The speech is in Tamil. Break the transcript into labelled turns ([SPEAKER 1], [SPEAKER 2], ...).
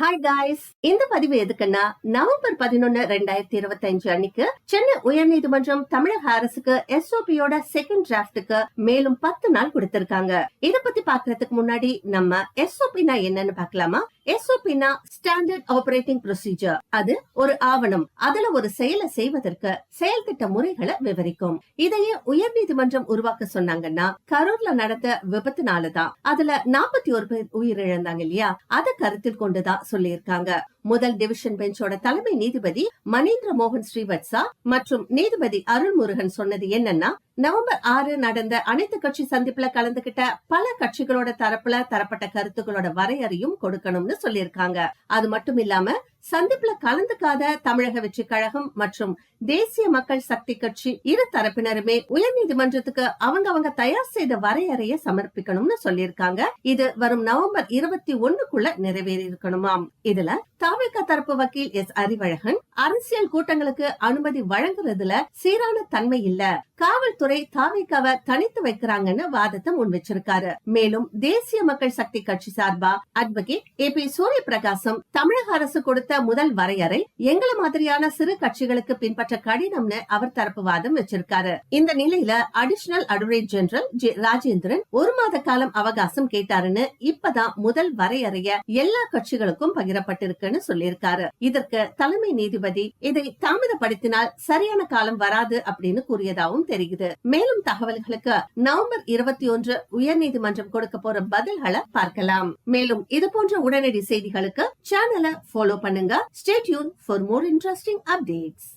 [SPEAKER 1] ஹாய் காய்ஸ் இந்த பதிவு எதுக்குன்னா நவம்பர் பதினொன்னு ரெண்டாயிரத்தி இருபத்தி அஞ்சு அன்னைக்கு சென்னை உயர்நீதிமன்றம் தமிழக அரசுக்கு எஸ்ஓபியோட செகண்ட் டிராப்டுக்கு மேலும் பத்து நாள் கொடுத்திருக்காங்க. இத பத்தி பாக்குறதுக்கு முன்னாடி நம்ம எஸ்ஓபினா என்னன்னு பாக்கலாமா எஸ்ஓபினா ஸ்டாண்டர்ட் ஆபரேட்டிங் ப்ரொசீஜர் அது ஒரு ஆவணம். அதுல ஒரு செயலை செய்வதற்கு செயல் திட்ட முறைகளை விவரிக்கும். இதையே உயர் நீதிமன்றம் உருவாக்க சொன்னாங்கன்னா கரூர்ல நடந்த விபத்துனாலதான் அதுல நாற்பத்தி ஒரு பேர் உயிரிழந்தாங்க இல்லையா? அதை கருத்தில் கொண்டுதான் சொல்லியிருக்காங்க. முதல் டிவிஷன் பெஞ்சோட தலைமை நீதிபதி மணீந்திர மோகன் ஸ்ரீவத்சா மற்றும் நீதிபதி அருள்முருகன் சொன்னது என்னன்னா நவம்பர் ஆறு நடந்த அனைத்து கட்சி சந்திப்புல கலந்துகிட்ட பல கட்சிகளோட தரப்புல தரப்பட்ட கருத்துக்களோட வரையறையும் கொடுக்கணும்னு சொல்லியிருக்காங்க அது மட்டும் இல்லாம சந்திப்புல கலந்துக்காத தமிழக வெற்றி கழகம் மற்றும் தேசிய மக்கள் சக்தி கட்சி இரு தரப்பினருமே உயர்நீதிமன்றத்துக்கு அவங்க அவங்க தயார் செய்த வரையறையை சமர்ப்பிக்கணும்னு சொல்லியிருக்காங்க. இது வரும் நவம்பர் இருபத்தி ஒண்ணுக்குள்ள நிறைவேறி இருக்கணுமாம் இதுல தாவேக தரப்பு வக்கீல் எஸ் அறிவழகன் அரசியல் கூட்டங்களுக்கு அனுமதி வழங்குறதுல சீரான தன்மை இல்ல. காவல்துறை தாவேக்காவை தனித்து வைக்கிறாங்கன்னு வாதத்தை முன் வச்சிருக்காரு மேலும் தேசிய மக்கள் சக்தி கட்சி சார்பா அட்வொகேட் ஏ பி சூரிய பிரகாசம் தமிழக அரசு கொடுத்த கொடுத்த முதல் வரையறை எங்களை மாதிரியான சிறு கட்சிகளுக்கு பின்பற்ற கடினம்னு அவர் தரப்பு வாதம் வச்சிருக்காரு. இந்த நிலையில additional advocate general J Rajendran ஒரு மாத காலம் அவகாசம் கேட்டாருன்னு இப்பதான் முதல் வரையறைய எல்லா கட்சிகளுக்கும் பகிரப்பட்டிருக்குன்னு சொல்லியிருக்காரு. இதற்கு தலைமை நீதிபதி இதை தாமதப்படுத்தினால் சரியான காலம் வராது அப்படின்னு கூறியதாகவும் தெரியுது. மேலும் தகவல்களுக்கு நவம்பர் இருபத்தி ஒன்று உயர்நீதிமன்றம் கொடுக்க போற பதில்களை பார்க்கலாம். மேலும் இது போன்ற உடனடி செய்திகளுக்கு சேனலை ஃபாலோ பண்ணுங்க stay tune for more interesting updates